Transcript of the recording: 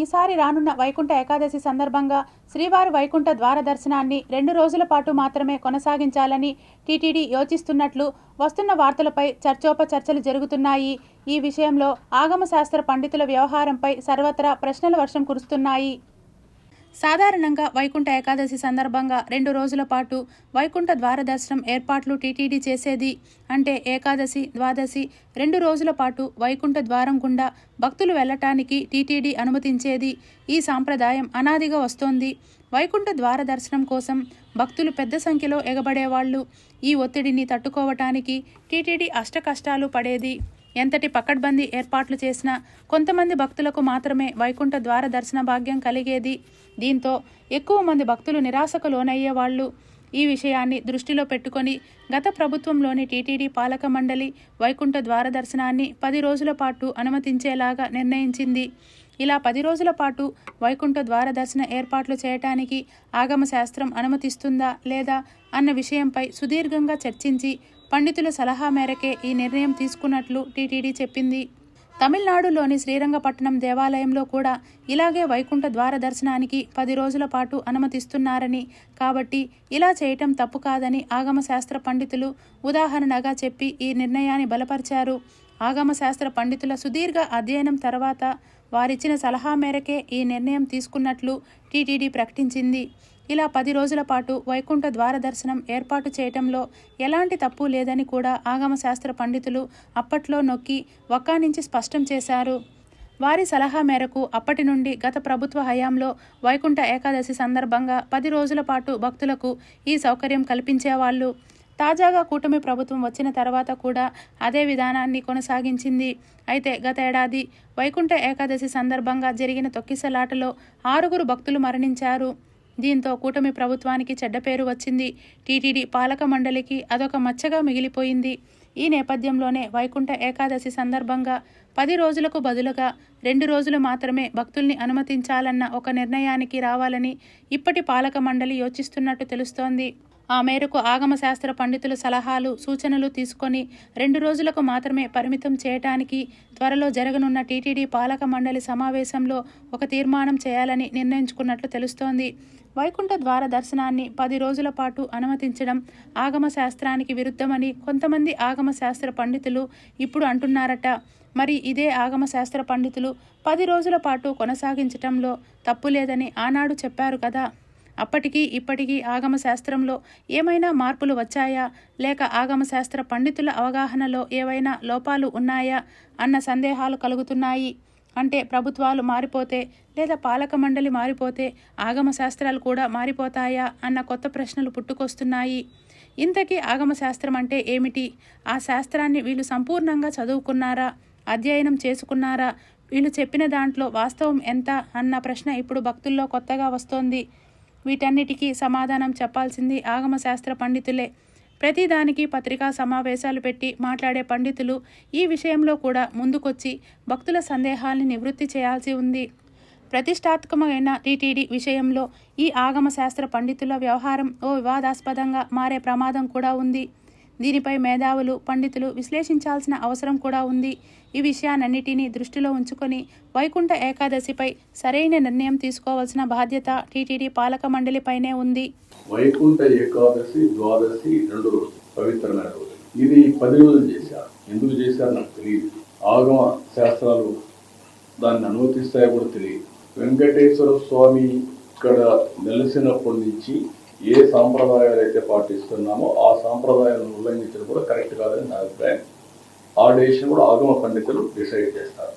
ఈసారి రానున్న వైకుంఠ ఏకాదశి సందర్భంగా శ్రీవారి వైకుంఠ ద్వార దర్శనాన్ని రెండు రోజుల పాటు మాత్రమే కొనసాగించాలని టీటీడీ యోచిస్తున్నట్లు వస్తున్న వార్తలపై చర్చోపచర్చలు జరుగుతున్నాయి. ఈ విషయంలో ఆగమశాస్త్ర పండితుల వ్యవహారంపై సర్వత్రా ప్రశ్నల వర్షం కురుస్తున్నాయి. సాధారణంగా వైకుంఠ ఏకాదశి సందర్భంగా రెండు రోజుల పాటు వైకుంఠ ద్వార దర్శనం ఏర్పాట్లు టీటీడీ చేసేది. అంటే ఏకాదశి ద్వాదశి రెండు రోజుల పాటు వైకుంఠ ద్వారం గుండా భక్తులు వెళ్ళటానికి టీటీడీ అనుమతించేది. ఈ సాంప్రదాయం అనాదిగా వస్తోంది. వైకుంఠ ద్వార దర్శనం కోసం భక్తులు పెద్ద సంఖ్యలో ఎగబడేవాళ్ళు ఈ ఒత్తిడిని తట్టుకోవటానికి టీటీడీ అష్టకష్టాలు పడేది. ఎంతటి పకడ్బందీ ఏర్పాట్లు చేసినా కొంతమంది భక్తులకు మాత్రమే వైకుంఠ ద్వార దర్శన భాగ్యం కలిగేది. దీంతో ఎక్కువ మంది భక్తులు నిరాశకు లోనయ్యేవాళ్ళు ఈ విషయాన్ని దృష్టిలో పెట్టుకొని గత ప్రభుత్వంలోని టీటీడీ పాలక మండలి వైకుంఠ ద్వార దర్శనాన్ని పది రోజుల పాటు అనుమతించేలాగా నిర్ణయించింది. ఇలా పది రోజుల పాటు వైకుంఠ ద్వార దర్శన ఏర్పాట్లు చేయటానికి ఆగమ శాస్త్రం అనుమతిస్తుందా లేదా అన్న విషయంపై సుదీర్ఘంగా చర్చించి పండితుల సలహా మేరకే ఈ నిర్ణయం తీసుకున్నట్లు టీటీడీ చెప్పింది. తమిళనాడులోని శ్రీరంగపట్నం దేవాలయంలో కూడా ఇలాగే వైకుంఠ ద్వార దర్శనానికి పది రోజుల పాటు అనుమతిస్తున్నారని. కాబట్టి ఇలా చేయటం తప్పు కాదని ఆగమ శాస్త్ర పండితులు ఉదాహరణగా చెప్పి ఈ నిర్ణయాన్ని బలపరిచారు. ఆగమ శాస్త్ర పండితుల సుదీర్ఘ అధ్యయనం తర్వాత వారిచ్చిన సలహా మేరకే ఈ నిర్ణయం తీసుకున్నట్లు టీటీడీ ప్రకటించింది. ఇలా పది రోజుల పాటు వైకుంఠ ద్వార దర్శనం ఏర్పాటు చేయటంలో ఎలాంటి తప్పు లేదని కూడా ఆగమ శాస్త్ర పండితులు అప్పట్లో నొక్కి వక్కానించి స్పష్టం చేశారు. వారి సలహా మేరకు అప్పటి నుండి గత ప్రభుత్వ హయాంలో వైకుంఠ ఏకాదశి సందర్భంగా పది రోజుల పాటు భక్తులకు ఈ సౌకర్యం కల్పించేవాళ్ళు. తాజాగా కూటమి ప్రభుత్వం వచ్చిన తర్వాత కూడా అదే విధానాన్ని కొనసాగించింది. అయితే గత ఏడాది వైకుంఠ ఏకాదశి సందర్భంగా జరిగిన తొక్కిసలాటలో ఆరుగురు భక్తులు మరణించారు. దీంతో కూటమి ప్రభుత్వానికి చెడ్డ పేరు వచ్చింది. టీటీడీ పాలక మండలికి అదొక మచ్చగా మిగిలిపోయింది. ఈ నేపథ్యంలోనే వైకుంఠ ఏకాదశి సందర్భంగా పది రోజులకు బదులుగా రెండు రోజులు మాత్రమే భక్తుల్ని అనుమతించాలన్న ఒక నిర్ణయానికి రావాలని ఇప్పటి పాలక మండలి యోచిస్తున్నట్టు తెలుస్తోంది. ఆ మేరకు ఆగమ శాస్త్ర పండితుల సలహాలు సూచనలు తీసుకొని రెండు రోజులకు మాత్రమే పరిమితం చేయటానికి త్వరలో జరగనున్న టీటీడీ పాలక మండలి సమావేశంలో ఒక తీర్మానం చేయాలని నిర్ణయించుకున్నట్లు తెలుస్తోంది. వైకుంఠ ద్వార దర్శనాన్ని పది రోజుల పాటు అనుమతించడం ఆగమ శాస్త్రానికి విరుద్ధమని కొంతమంది ఆగమ శాస్త్ర పండితులు ఇప్పుడు అంటున్నారట. మరి ఇదే ఆగమ శాస్త్ర పండితులు పది రోజుల పాటు కొనసాగించటంలో తప్పు లేదని ఆనాడు చెప్పారు కదా. అప్పటికీ ఇప్పటికీ ఆగమ శాస్త్రంలో ఏమైనా మార్పులు వచ్చాయా? లేక ఆగమ శాస్త్ర పండితుల అవగాహనలో ఏవైనా లోపాలు ఉన్నాయా? అన్న సందేహాలు కలుగుతున్నాయి. అంటే ప్రభుత్వాలు మారిపోతే లేదా పాలక మండలి మారిపోతే ఆగమ శాస్త్రాలు కూడా మారిపోతాయా? అన్న కొత్త ప్రశ్నలు పుట్టుకొస్తున్నాయి. ఇంతకీ ఆగమ శాస్త్రం అంటే ఏమిటి? ఆ శాస్త్రాన్ని వీళ్ళు సంపూర్ణంగా చదువుకున్నారా? అధ్యయనం చేసుకున్నారా? వీళ్ళు చెప్పిన దాంట్లో వాస్తవం ఎంత? అన్న ప్రశ్న ఇప్పుడు భక్తుల్లో కొత్తగా వస్తోంది. వీటన్నిటికీ సమాధానం చెప్పాల్సింది ఆగమ శాస్త్ర పండితులే ప్రతిదానికి పత్రికా సమావేశాలు పెట్టి మాట్లాడే పండితులు ఈ విషయంలో కూడా ముందుకొచ్చి భక్తుల సందేహాల్ని నివృత్తి చేయాల్సి ఉంది. ప్రతిష్టాత్మకమైన టీటీడీ విషయంలో ఈ ఆగమ శాస్త్ర పండితుల వ్యవహారం ఓ వివాదాస్పదంగా మారే ప్రమాదం కూడా ఉంది. దీనిపై మేధావులు పండితులు విశ్లేషించాల్సిన అవసరం కూడా ఉంది. ఈ విషయాలన్నిటినీ దృష్టిలో ఉంచుకొని వైకుంఠ ఏకాదశిపై సరైన నిర్ణయం తీసుకోవాల్సిన బాధ్యత టీటీడీ పాలక మండలిపైనే ఉంది. వైకుంఠ ఏకాదశి ద్వాదశి రెండు రోజులు పవిత్రమైన రోజు ఇది పది రోజులు చేశారు. ఎందుకు చేశారు నాకు తెలియదు. ఆగమ శాస్త్రాలు దాన్ని అనుమతిస్తాయో కూడా తెలియదు. వెంకటేశ్వర స్వామి ఇక్కడ నెలసినప్పటి నుంచి ఏ సాంప్రదాయాలు అయితే పాటిస్తున్నామో ఆ సాంప్రదాయాలను ఉల్లంఘించడం కూడా కరెక్ట్ కాదని నా అభిప్రాయం. ఆ డెసిషన్ కూడా ఆగమ పండితులు డిసైడ్ చేస్తారు.